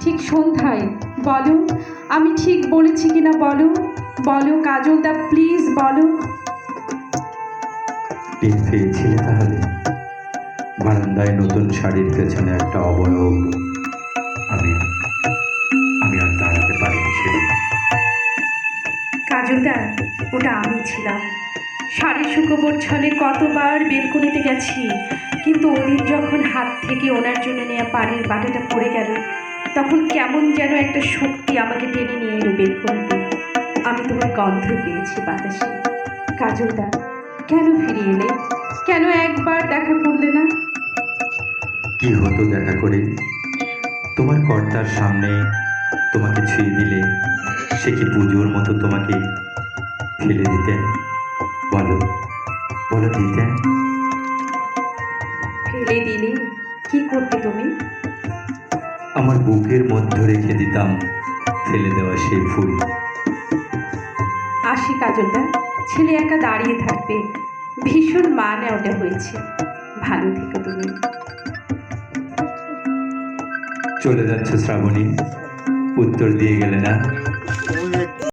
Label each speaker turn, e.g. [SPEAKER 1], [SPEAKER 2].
[SPEAKER 1] ঠিক সন্ধ্যায়। বলো আমি ঠিক বলেছি কিনা বলো? বলো কাজল দা প্লিজ বলো।
[SPEAKER 2] টের পেয়েছিলে তাহলে? বারান্দায় নতুন শাড়ির পেছনে একটা অবয়ব। আমি আমি আর দাঁড়াতে পারিনি সেদিন
[SPEAKER 1] কাজলদা ওটা আমি ছিলাম। শাড়ি শুকোবর ছলে কতবার বেলকনিতে গেছি কিন্তু ওদিন যখন হাত থেকে ওনার জন্য নেওয়া পানির বাটাটা পড়ে গেল তখন কেমন যেন একটা শক্তি আমাকে টেনে নিয়ে এলো বেলকনিতে আমি তোমার গন্ধ পেয়েছি বাতাসে। কাজলদা কেন ফিরে এলে? কেন একবার দেখা করলে না?
[SPEAKER 2] কি হতো দেখা করে? তোমার কর্তার সামনে তোমাকে ছুঁয়ে দিলে সে কি পুজোর মতো তোমাকে ফেলে দিতেন? বলো বলো দিতেন।
[SPEAKER 1] ফেলে দিলে? কি করতে তুমি?
[SPEAKER 2] আমার বুকের মধ্যে রেখে দিতাম ফেলে দেওয়া সেই ফুল।
[SPEAKER 1] আসি কাজলদা ছেলে একা দাঁড়িয়ে থাকবে ভীষণ মা নেওয়াটা হয়েছে। ভালো থেকো তুমি।
[SPEAKER 2] চলে যাচ্ছে শ্রাবণী উত্তর দিয়ে গেলে না?